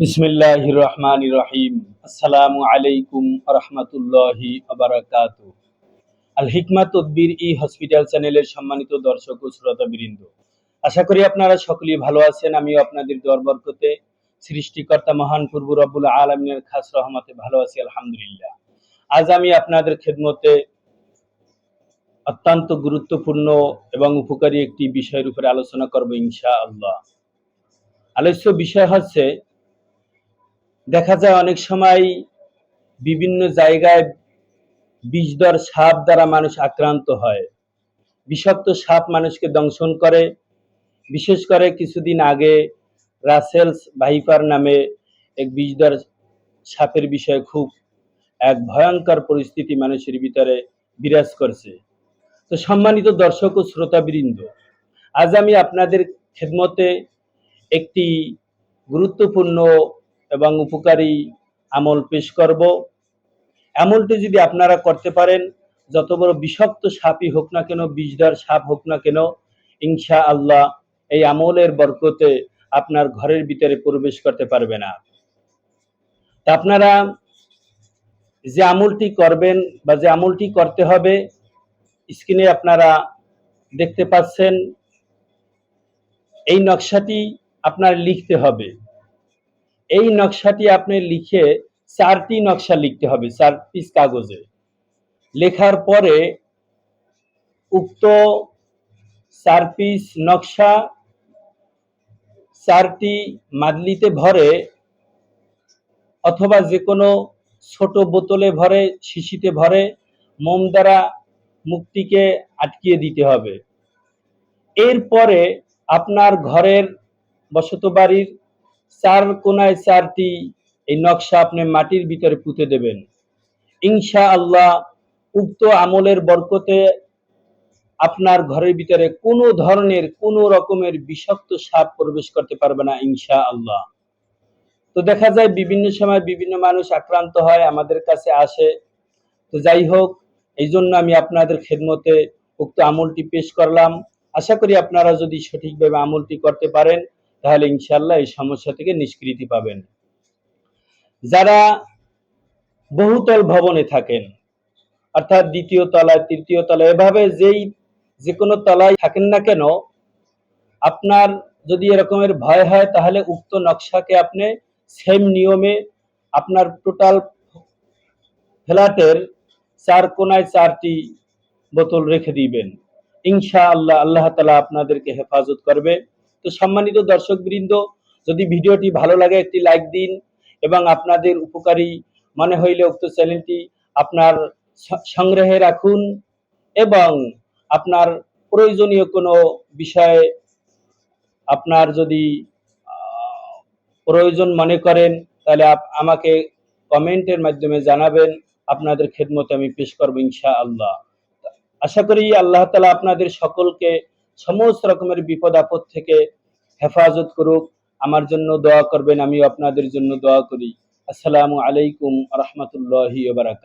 রহিম আসসালামু আলাইকুম রহমতুল্লাহি আবরাকাত আল হিকমা তদ্বির ই হসপিটাল চ্যানেলের সম্মানিত দর্শক ও আশা করি আপনারা সকলেই ভালো আছেন। আপনাদের দরবরকতে সৃষ্টিকর্তা মহান পূর্ব রব্বুল আলমিনের খাস রহমতে ভালো আছি, আলহামদুলিল্লাহ। আজ আমি আপনাদের খেদমতে অত্যন্ত গুরুত্বপূর্ণ এবং উপকারী একটি বিষয়ের উপরে আলোচনা করব ইনশা আল্লাহ আলোচ্য বিষয় হচ্ছে দেখা যায় অনেক সময় বিভিন্ন জায়গায় বিষধর সাপ দ্বারা মানুষ আক্রান্ত হয়। বিষাক্ত সাপ মানুষকে দংশন করে। বিশেষ করে কিছুদিন আগে রাসেলস ভাইপার নামে এক বিষধর সাপের বিষয়ে খুব এক ভয়ঙ্কর পরিস্থিতি মানুষের ভিতরে বিরাজ করছে। তো সম্মানিত দর্শক ও শ্রোতাবৃন্দ, আজ আমি আপনাদের খেদমতে একটি গুরুত্বপূর্ণ এবং উপকারী আমল পেশ করব। আমলটি যদি আপনারা করতে পারেন, যত বড় বিষাক্ত সাপই হোক না কেন, বিষধর সাপ হোক না কেন ইনশা আল্লাহ এই আমলের বরকতে আপনার ঘরের ভিতরে প্রবেশ করতে পারবে না। তা আপনারা যে আমলটি করবেন বা যে আমলটি করতে হবে, স্ক্রিনে আপনারা দেখতে পাচ্ছেন, এই নকশাটি আপনার লিখতে হবে। এই নকশাটি আপনি লিখে চারটি নকশা লিখতে হবে, চার পিস কাগজে। লেখার পরে উক্ত চার পিস নকশা চারটি মাদলিতে ভরে অথবা যে কোনো ছোট বোতলে ভরে, শিশিতে ভরে, মোম দ্বারা মুক্তিকে আটকিয়ে দিতে হবে। এরপরে আপনার ঘরের বসত বাড়ির চার কোনায় চারটি এই নকশা আপনি মাটির ভিতরে পুঁতে দেবেন। ইনশা আল্লাহ উক্ত আমলের বরকতে আপনার ঘরের ভিতরে কোনো ধরনের কোনো রকমের বিষাক্ত সাপ প্রবেশ করতে পারবে না ইনশা আল্লাহ তো দেখা যায় বিভিন্ন সময় বিভিন্ন মানুষ আক্রান্ত হয়, আমাদের কাছে আসে। তো যাই হোক, এই জন্য আমি আপনাদের খেদমতে উক্ত আমলটি পেশ করলাম। আশা করি আপনারা যদি সঠিকভাবে আমলটি করতে পারেন তাহলে ইনশাল্লাহ এই সমস্যা থেকে নিষ্কৃতি পাবেন। যারা বহুতল ভবনে থাকেন, অর্থাৎ দ্বিতীয় তলায়, তৃতীয় তলায়, এভাবে যেই যে কোনো তলায় থাকেন না কেন, আপনার যদি এরকমের ভয় হয়, তাহলে উক্ত নকশাকে আপনি সেম নিয়মে আপনার টোটাল ফ্ল্যাটের চার কোনায় চারটি বোতল রেখে দিবেন। ইনশা আল্লাহ আল্লাহ তালা আপনাদেরকে হেফাজত করবে। তো সম্মানিত দর্শক বৃন্দ যদি ভিডিওটি ভালো লাগে একটি লাইক দিন এবং আপনাদের উপকারী মনে হইলে উক্ত চ্যানেলটি আপনার সংগ্রহে রাখুন এবং আপনার প্রয়োজনীয় কোনো বিষয়ে আপনার যদি প্রয়োজন মনে করেন, তাহলে আমাকে কমেন্টের মাধ্যমে জানাবেন। আপনাদের খেদমতে আমি পেশ করব ইনশা আল্লাহ আশা করি আল্লাহ তালা আপনাদের সকলকে সমস্ত রকমের বিপদ আপদ থেকে হেফাজত করুক। আমার জন্য দোয়া করবেন আমি আপনাদের জন্য দোয়া করি। আসসালামু আলাইকুম রহমতুল্লাহ বারাকাত